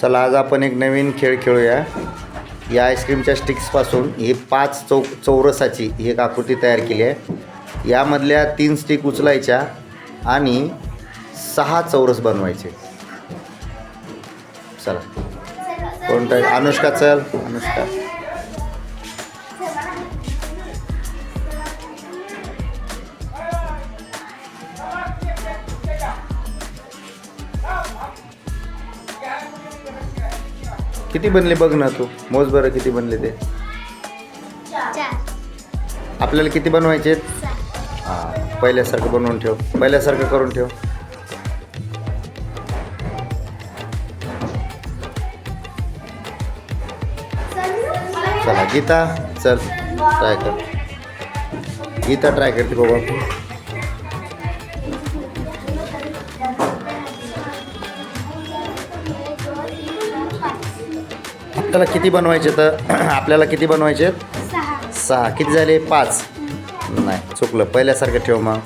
चला आज आपण एक नवीन खेळ खेळूया. या आईस्क्रीमच्या स्टिक्सपासून ही पाच चौ चौरसाची ही एक आकृती तयार केली आहे. यामधल्या तीन स्टिक उचलायच्या आणि सहा चौरस बनवायचे. चला. कोणतं? अनुष्का चल. अनुष्का. किती बनले बघ ना तू. मोज बरं किती बनले ते. आपल्याला किती बनवायचे? हां पहिल्यासारखं बनवून ठेव. पहिल्यासारखं करून ठेव. चला गीता चल ट्राय कर. गीता ट्राय करते बाबा. आपल्याला किती बनवायचे तर आपल्याला किती बनवायचे? सहा. सहा. किती झाले? पाच. नाही चुकलं. पहिल्यासारखं ठेव मग.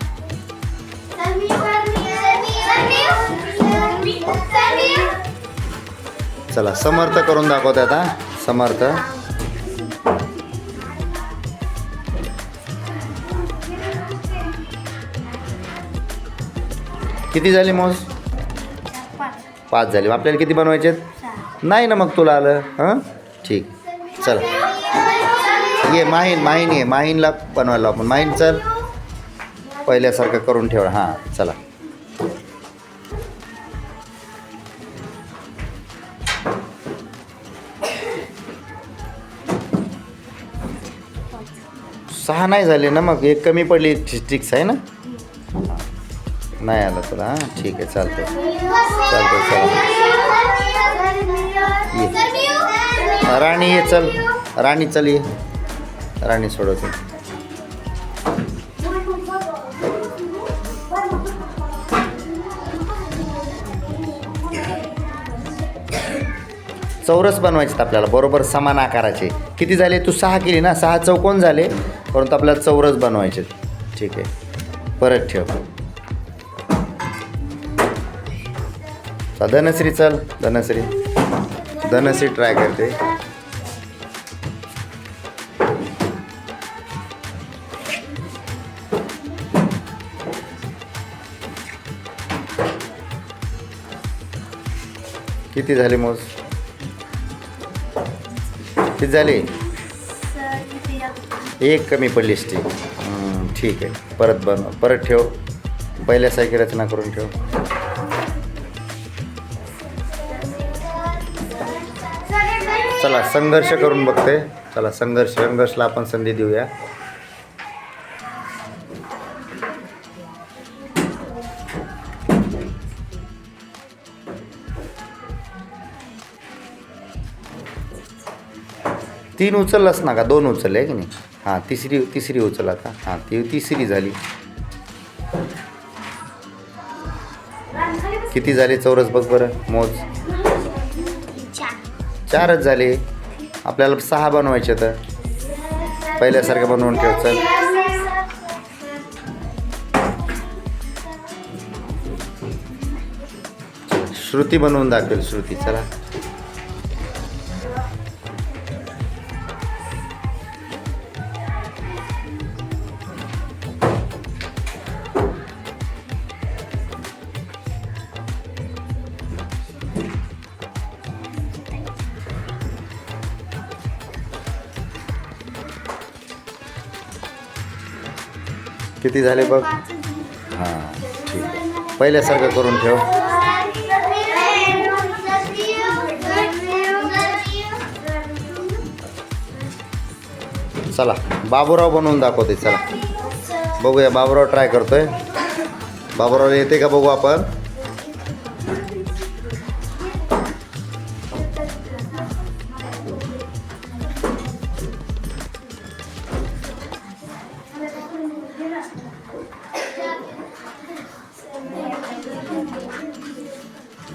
चला समर्थ करून दाखवते आता समर्थ. किती झाले मोज? पाच. झाले. आपल्याला किती बनवायचे सहा नाही ना मग तुला आलं हां? ठीक चला. ये माहीन माहीन ये माहीनला बनवायला आपण माहीन चल. पहिल्यासारखं करून ठेव हां चला. सहा नाही झाले ना मग? एक कमी पडली स्टिक्स आहे ना? नाही आलं तुला हां? ठीक आहे चालतं चालतं चला. राणी ये चल. राणी चल ये. राणी सोडवते चौरस बनवायचे आहेत आपल्याला बरोबर समान आकाराचे. किती झाले? तू सहा केली ना? सहा चौकोन झाले. परंतु आपल्याला चौरस बनवायचे आहेत. ठीक आहे. परत ठेव. धनश्री चल धनश्री. धनश्री ट्राय करते. किती झाले मोज? किती झाले? एक कमी पडली स्टिक ठीक आहे. परत बन परत ठेव. पहिल्यासारखी रचना करून ठेव. चला संघर्ष करून बघते. चला संघर्ष संघर्षला आपण संधी देऊया. तीन उचललास ना का? दोन उचलले आहे की नाही? हां तिसरी तिसरी उचल आता. हां ती तिसरी झाली. किती झाले चौरस बघ बरं मोज. चारच झाले. आपल्याला सहा बनवायचे तर पहिल्यासारखं बनवून ठेव चल. श्रुती बनवून दाखवेल श्रुती चला. किती झाले बघ? हां ठीक आहे. पहिल्यासारखं करून ठेव. चला बाबूराव बनवून दाखवते चला. बघूया बाबूराव ट्राय करतोय. बाबूराव येते का बघू आपण?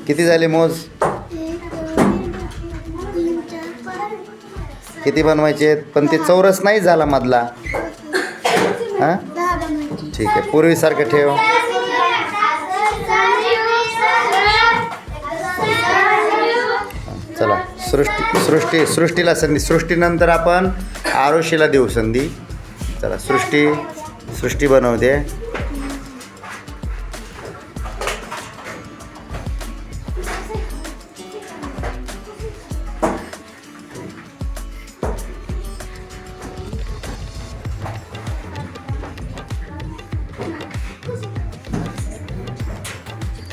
किती झाले मोज? किती बनवायचे आहेत? पण ते चौरस नाही झाला मधला. हां? ठीक आहे पूर्वीसारखं ठेव. चला सृष्टी सृष्टी सृष्टीला संधी. सृष्टीनंतर आपण आरुषीला देऊ संधी. चला सृष्टी सृष्टी बनवते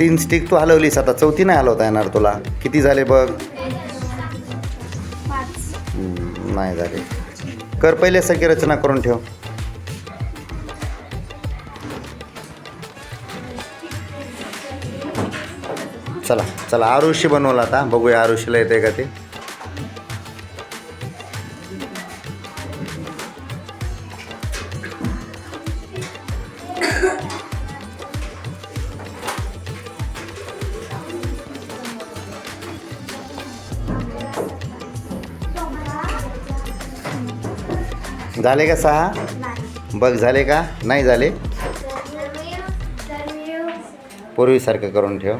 तीन स्टिक तू हलवलीस आता. चौथी नाही हलवता येणार तुला. किती झाले बघ? नाही झाले. कर पहिले सगळी रचना करून ठेव. चला चला आरुषी बनवला आता. बघूया आरुषीला येते का ते. झाले का सहा? बघ झाले का? नाही झाले? पूर्वीसारखं करून ठेव.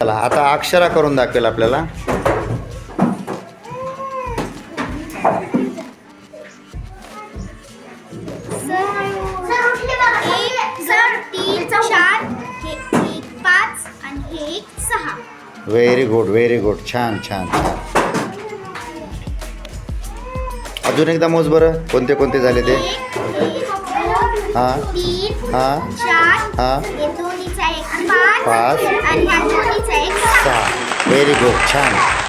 चला आता अक्षरा करून दाखवेल आपल्याला. व्हेरी गुड व्हेरी गुड छान छान. छान अजून एकदा मोज बरं. कोणते कोणते झाले ते? हां? हां? हां? पाच. सहा. व्हेरी गुड छान.